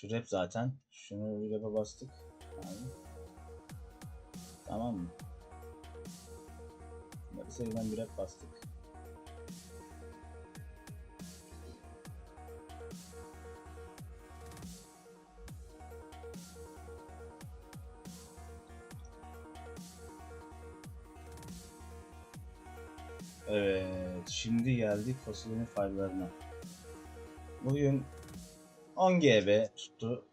Şu rap zaten. Şunu rap'e bastık. Yani. Tamam mı? Bunları seriden bir rap bastık. Evet, şimdi geldik fasulyenin faydalarına. Bugün 10 GB tuttu.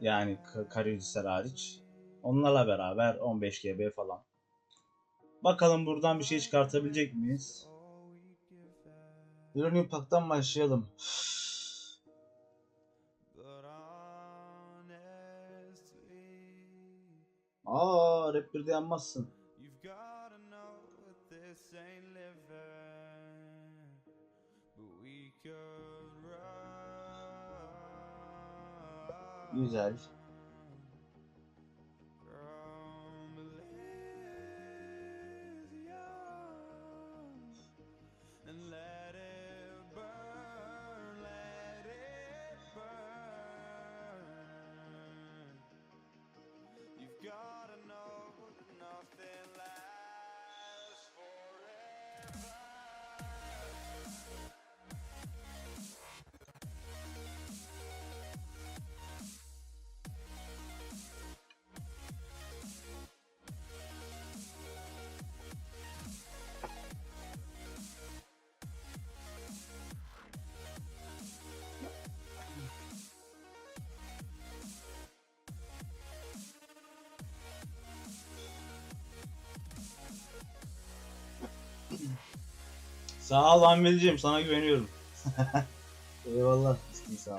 Yani k- karayüzler hariç. Onlarla beraber 15 GB falan. Bakalım buradan bir şey çıkartabilecek miyiz? Uranium Pack'tan başlayalım. Aa, rap bir de yanmazsın. But we could run. Güzel. From Sağ ol Ahmetciğim, sana güveniyorum. Eyvallah. Sağ ol.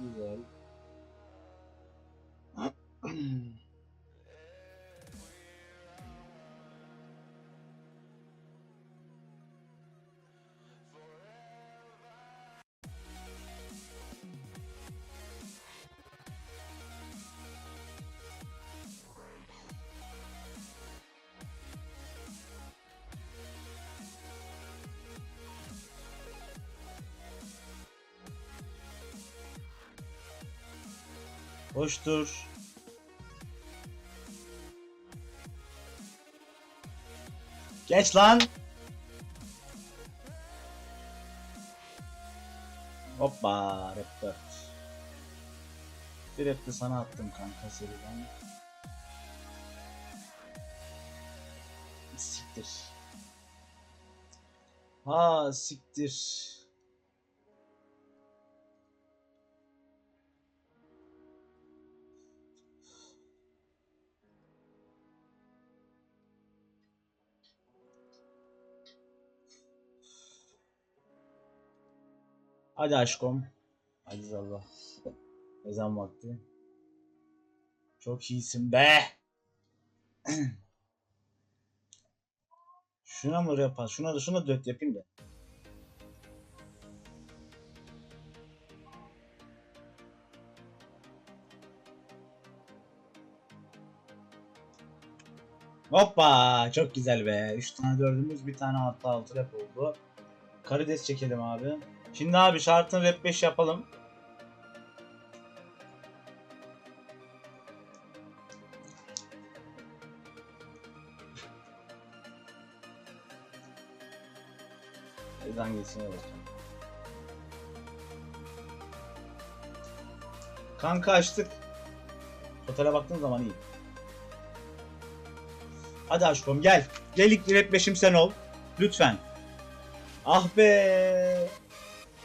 Güzel. Hoştur. Geç lan. Hoppa rap 4. Bir rap de sana attım kanka seriden. Siktir. Ha siktir. Hadi aşkım. Aziz Allah. Ezan vakti. Çok iyisin be. şuna mı yapar? Şuna da şuna dört yapayım da. Hoppa çok güzel be. 3 tane dördümüz bir tane altı altı rap oldu. Karides çekelim abi. Şimdi abi şartın rap 5 yapalım. Hadi hangisine bakacağım. Kanka açtık. Totale baktığın zaman iyi. Hadi aşkım gel. Gel ilk rap 5'im sen ol. Lütfen. Ah be.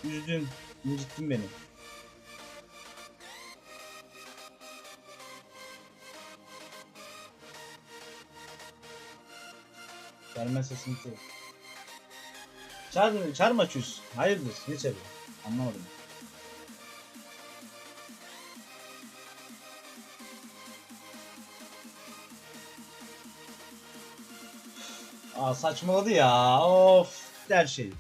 Üzdün. incittin beni. Gelmezse sıkıntı yok. Çar, çar açıyorsun? Hayırdır? Ne çarı? Anlamadım. Aa saçmaladı ya. Of. Her şey.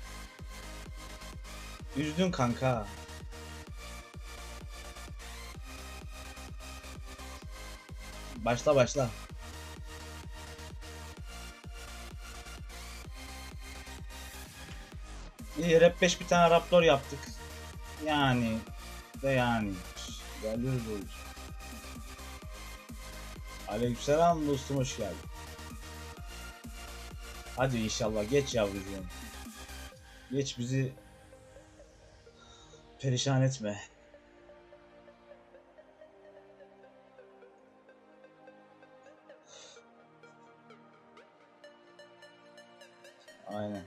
Üzdün kanka. Başla başla. İyi rap 5 bir tane raptor yaptık. Yani de yani. Geliyoruz o iş. Aleykümselam dostum hoş geldin. Hadi inşallah geç yavrucuğum. Geç bizi perişan etme. Aynen.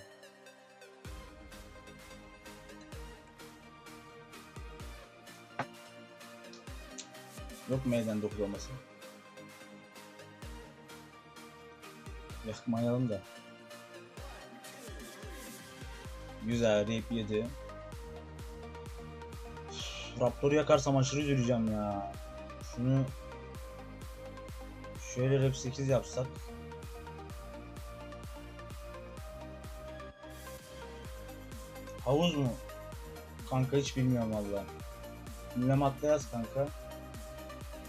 Yok meydan dokuklaması. Yakmayalım da. Güzel rap yedi. Üf, Raptor'u yakarsam aşırı üzüleceğim ya. Şunu şöyle rap 8 yapsak. Havuz mu? Kanka hiç bilmiyorum valla. Ünlem atla yaz kanka.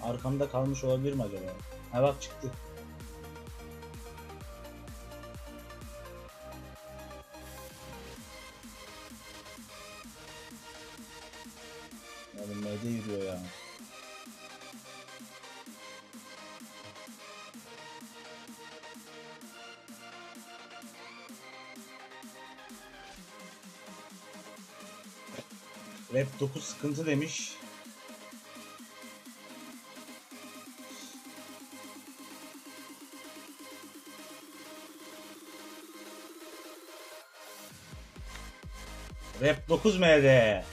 Arkamda kalmış olabilir mi acaba? Ha bak çıktı. Rap 9 sıkıntı demiş. Rap 9 MD.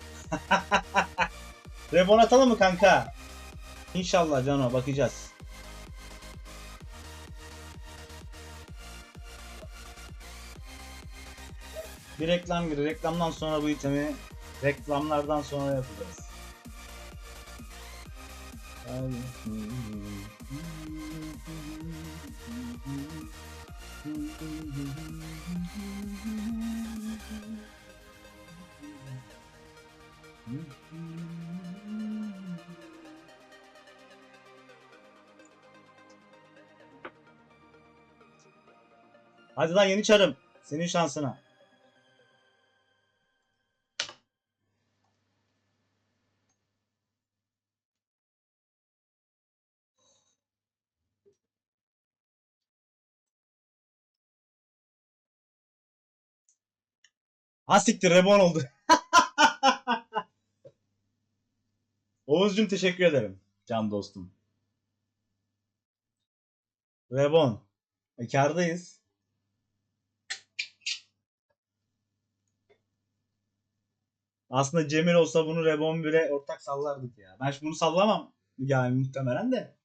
Rebon atalım mı kanka? İnşallah Cano bakacağız. Bir reklam gir. Reklamdan sonra bu itemi reklamlardan sonra yapacağız. Hadi lan yeni çarım. Senin şansına. Ha siktir Rebon oldu. Oğuzcum teşekkür ederim. Can dostum. Rebon. E, kârdayız. Aslında Cemil olsa bunu Rebon 1'e ortak sallardık ya. Ben şimdi bunu sallamam yani muhtemelen de.